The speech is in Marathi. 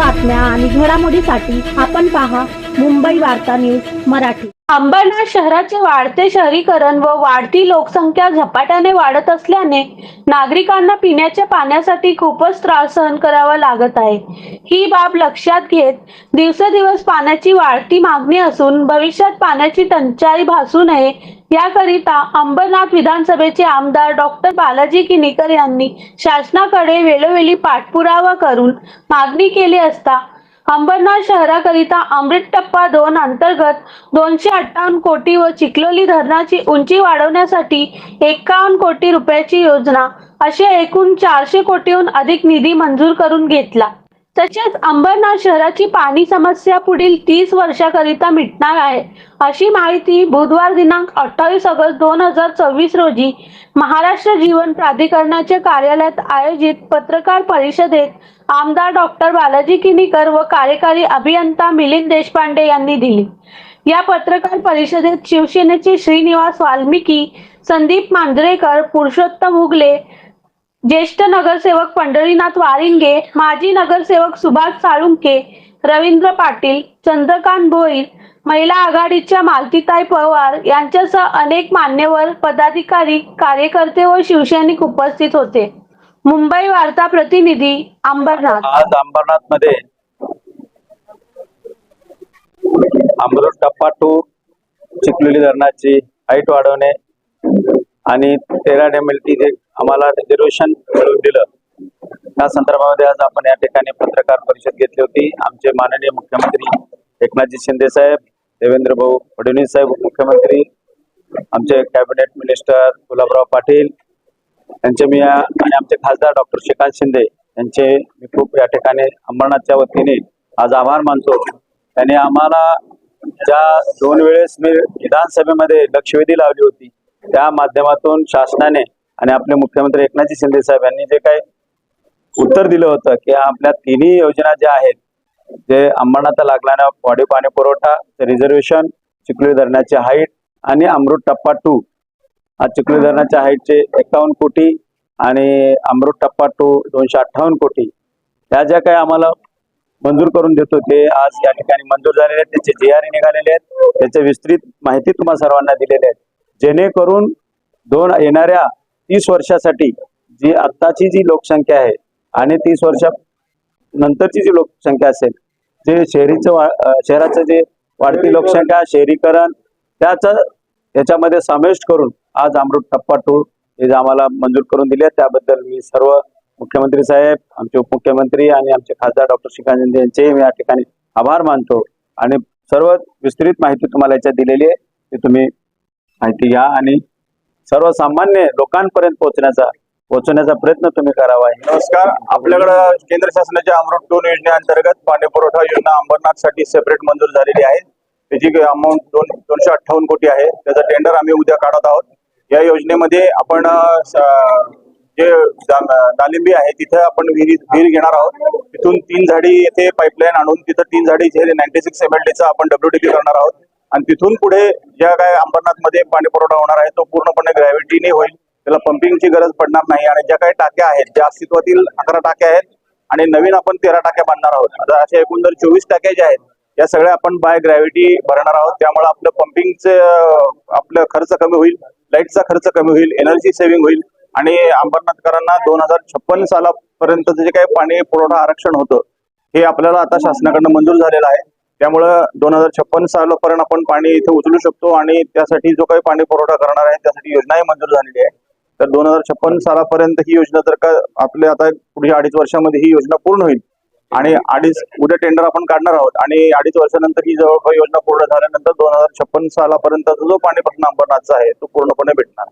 बातम्या आणि घडामोडीसाठी आपण पहा मुंबई वार्ता न्यूज मराठी. अंबरनाथ शहराचे वाढते शहरीकरण व वाढती लोकसंख्या झपाट्याने वाढत असल्याने नागरिकांना पिण्याच्या पाण्यासाठी खूपच त्रास सहन करावा लागत आहे. ही बाब लक्षात घेत दिवसेदिवस पाण्याची वाढती मागणी असून भविष्यात पाण्याची टंचाई भासू नये याकरिता अंबरनाथ विधानसभेचे आमदार डॉक्टर बालाजी किनीकर यांनी शासनाकडे वेळोवेळी पाठपुरावा करून मागणी केली असता अंबरनाथ शहराकरिता अमृत टप्पा दोन अंतर्गत दोनशे अठ्ठावन्न कोटी व चिखलोली धरणाची उंची वाढवण्यासाठी एकावन्न कोटी रुपयाची योजना असे एकूण चारशे कोटीहून अधिक निधी मंजूर करून घेतला. तसेच अंबरनाथ शहराची पाणी समस्या पुढील तीस वर्षाकरिता मिटणार आहे. अशी माहिती बुधवार दिनांक अठ्ठावीस ऑगस्ट दोन हजार चोवीस रोजी महाराष्ट्र जीवन प्राधिकरणाच्या कार्यालयात आयोजित पत्रकार परिषदेत आमदार डॉक्टर बालाजी किनीकर व कार्यकारी अभियंता मिलिंद देशपांडे यांनी दिली. या पत्रकार परिषदेत शिवसेनेचे श्रीनिवास वाल्मिकी संदीप मांजरेकर पुरुषोत्तम उगले ज्येष्ठ नगरसेवक पंढरीनाथ वारिंगे माजी नगरसेवक सुभाष साळुंके रवींद्र पाटील चंद्रकांत भोईर महिला आघाडीच्या मालतीताई पवार यांच्यासह अनेक मान्यवर पदाधिकारी कार्यकर्ते व शिवसैनिक उपस्थित होते. मुंबई वार्ता प्रतिनिधी अंबरनाथ. आज अंबरनाथमध्ये अमृत टप्पा टू चिखलोली धरणाची हाईट वाढवणे आणि तेरा डेमएलटी जे आम्हाला रिझर्वेशन मिळवून दिलं. त्या संदर्भामध्ये आज आपण या ठिकाणी पत्रकार परिषद घेतली होती. आमचे माननीय मुख्यमंत्री एकनाथजी शिंदे साहेब देवेंद्र भाऊ फडणवीस साहेब मुख्यमंत्री आमचे कॅबिनेट मिनिस्टर गुलाबराव पाटील यांचे मी आणि आमचे खासदार डॉक्टर श्रीकांत शिंदे यांचे मी खूप या ठिकाणी अंबरनाथच्या वतीने आज आभार मानतो. त्यांनी आम्हाला ज्या दोन वेळेस मी विधानसभेमध्ये लक्षवेधी लावली होती त्या माध्यमातून शासनाने आणि आपले मुख्यमंत्री एकनाथजी शिंदे साहेब यांनी जे काही उत्तर दिलं होतं की आपल्या तिन्ही योजना ज्या आहेत जे अंबरनाथला लागणारा वाढीव पाणी पुरवठा रिझर्वेशन चिखली धरणाची हाईट आणि अमृत टप्पा टू चिखली धरणाच्या हाईटचे एकावन्न कोटी आणि अमृत टप्पा टू दोनशे अठ्ठावन्न कोटी. या ज्या काही आम्हाला मंजूर करून देतो ते आज या ठिकाणी मंजूर झालेले आहेत. त्याचे जे आर निघालेले आहेत. त्याचे विस्तृत माहिती तुम्हाला सर्वांना दिलेली आहे. जेणेकरून दोन येणाऱ्या तीस वर्षासाठी जी आत्ताची जी लोकसंख्या आहे आणि तीस वर्षा नंतरची जी लोकसंख्या असेल जे शहरीचं वा शहराचं जे वाढती लोकसंख्या शहरीकरण त्याचं याच्यामध्ये समाविष्ट करून आज अमृत टप्पा टू हे जे आम्हाला मंजूर करून दिले त्याबद्दल मी सर्व मुख्यमंत्री साहेब आमचे उपमुख्यमंत्री आणि आमचे खासदार डॉक्टर श्रीकांत शिंदे यांचेही मी या ठिकाणी आभार मानतो आणि सर्व विस्तृत माहिती तुम्हाला याच्यात दिलेली आहे ती तुम्ही माहिती घ्या आणि सर्वसामान्य लोकांपर्यंत पोहोचण्याचा पोहोचवण्याचा प्रयत्न तुम्ही करावा. नमस्कार. आपल्याकडं केंद्र शासनाच्या अमृत टोन योजनेअंतर्गत पाणी पुरवठा योजना अंबरनाथसाठी सेपरेट मंजूर झालेली आहे. त्याची अमाऊंट दोन दोनशे अठ्ठावन्न कोटी आहे. त्याचा टेंडर आम्ही उद्या काढत आहोत. या योजनेमध्ये आपण जे दालिंबी आहे तिथं आपण विहिरी विहीर घेणार आहोत. तिथून तीन झाडी येथे पाईपलाईन आणून तिथं तीन झाडी जे नाईन्टी सिक्स एम एल डीचा आपण डब्ल्यूडीपी करणार आहोत. आणि तिथून पुढे ज्या काय अंबरनाथमध्ये पाणी पुरवठा होणार आहे तो पूर्णपणे ग्रॅव्हिटीने होईल. त्याला पंपिंगची गरज पडणार नाही आणि ज्या काही टाक्या आहेत ज्या अस्तित्वातील अकरा टाक्या आहेत आणि नवीन आपण तेरा टाक्या बांधणार आहोत. आता अशा एकूण जर चोवीस टाक्या ज्या आहेत या सगळ्या आपण बाय ग्रॅव्हिटी भरणार आहोत. त्यामुळे आपलं पंपिंगचं आपलं खर्च कमी होईल लाईटचा खर्च कमी होईल एनर्जी सेव्हिंग होईल आणि अंबरनाथकरांना दोन हजार छप्पन सालापर्यंतचं जे काही पाणी पुरवठा आरक्षण होतं हे आपल्याला आता शासनाकडनं मंजूर झालेलं आहे. त्यामुळं दोन हजार छप्पन सालापर्यंत आपण पाणी इथे उचलू शकतो आणि त्यासाठी जो काही पाणी पुरवठा करणार आहे त्यासाठी योजनाही मंजूर झालेली आहे. तर दोन हजार छप्पन सालापर्यंत ही योजना जर का आपल्या आता पुढच्या अडीच वर्षामध्ये ही योजना पूर्ण होईल आणि अडीच उद्या टेंडर आपण काढणार आहोत आणि अडीच वर्षानंतर ही जवळपास योजना पूर्ण झाल्यानंतर दोन हजार छप्पन सालापर्यंतचा जो पाणी प्रश्न अंबरनाथचा आहे तो पूर्णपणे भेटणार.